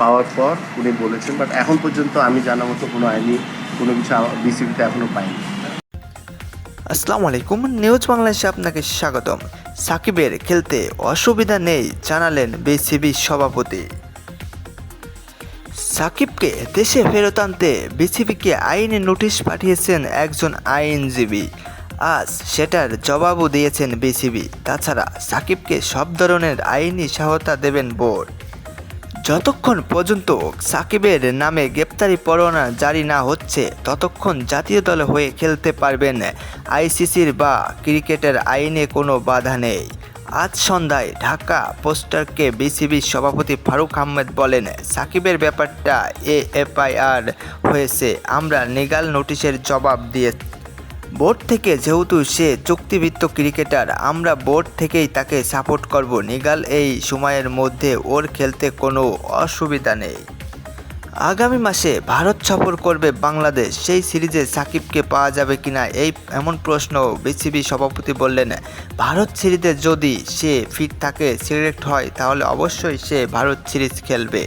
পাওয়ার পর উনি বলেছেন বাট এখন পর্যন্ত আমি জানা মতো কোনো আইনি কোনো কিছু বিসিবিতে এখনও পাইনি। আসসালামু আলাইকুম নিউজ বাংলাদেশে আপনাকে স্বাগতম। সাকিবের খেলতে অসুবিধা নেই জানালেন বিসিবি সভাপতি। সাকিবকে দেশে ফেরত আনতে বিসিবিকে আইনি নোটিশ পাঠিয়েছেন একজন আইনজীবী। আজ সেটার জবাবও দিয়েছেন বিসিবি। তাছাড়া সাকিবকে সব ধরনের আইনি সহায়তা দেবেন বোর্ড। যতক্ষণ পর্যন্ত সাকিবের নামে গ্রেপ্তারি পরোয়ানা জারি না হচ্ছে, ততক্ষণ জাতীয় দলে হয়ে খেলতে পারবেন আইসিসির বা ক্রিকেটের আইনে কোনো বাধা নেই। আজ সন্ধ্যায় ঢাকা পোস্টারকে বিসিবি সভাপতি ফারুক আহমেদ বলেন, সাকিবের ব্যাপারটা এএফআইআর হয়েছে, আমরা নিগাল নোটিশের জবাব দিয়ে বোর্ড থেকে যেহেতু সে চুক্তিভিত্ত ক্রিকেটার, আমরা বোর্ড থেকেই তাকে সাপোর্ট করব। নিগাল, এই সময়ের মধ্যে ওর খেলতে কোনো অসুবিধা নেই। আগামী মাসে ভারত সফর করবে বাংলাদেশ। সেই সিরিজে সাকিবকে পাওয়া যাবে কিনা, এই এমন প্রশ্ন বিসিবি সভাপতি বললেন। ভারত সিরিজে যদি সে ফিট থাকে, সিলেক্ট হয়, তাহলে অবশ্যই সে ভারত সিরিজ খেলবে।